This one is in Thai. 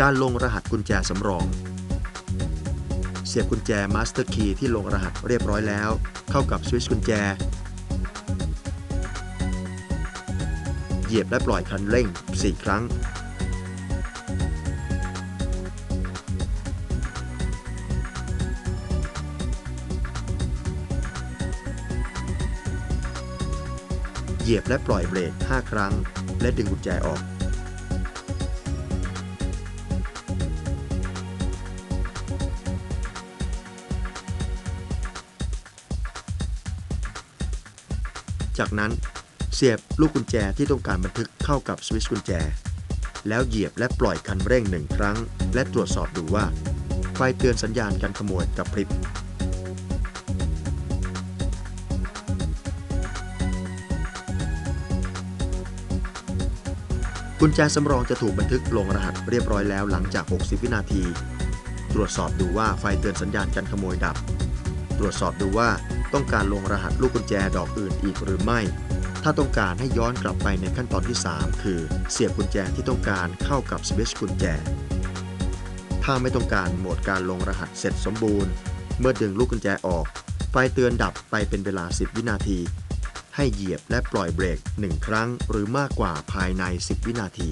การลงรหัสกุญแจสำรอง เสียบกุญแจมาสเตอร์คีย์ที่ลงรหัสเรียบร้อยแล้ว เข้ากับสวิตช์กุญแจ เหยียบและปล่อยคันเร่ง 4 ครั้ง เหยียบและปล่อยเบรก 5 ครั้ง และดึงกุญแจออก จากนั้นเสียบลูกกุญแจที่ต้องการบันทึกเข้ากับสวิตช์กุญแจ แล้วเหยียบและปล่อยคันเร่งหนึ่งครั้ง และตรวจสอบดูว่า ไฟเตือนสัญญาณการขโมยกับพริบกุญแจสำรองจะถูกบันทึกลงรหัสเรียบร้อยแล้วหลังจาก 60 วินาที ตรวจสอบดูว่าไฟเตือนสัญญาณการขโมยดับ ตรวจสอบดูว่า ต้องการลงรหัสลูกกุญแจดอกอื่นอีกหรือไม่ ถ้าต้องการให้ย้อนกลับไปในขั้นตอนที่ 3 คือ เสียบกุญแจที่ต้องการเข้ากับสวิตช์กุญแจ ถ้าไม่ต้องการโหมดการลงรหัสเสร็จสมบูรณ์ เมื่อดึงลูกกุญแจออก ไฟเตือนดับไปเป็นเวลา 10 วินาที ให้เหยียบและปล่อยเบรก 1 ครั้ง หรือมากกว่าภายใน 10 วินาที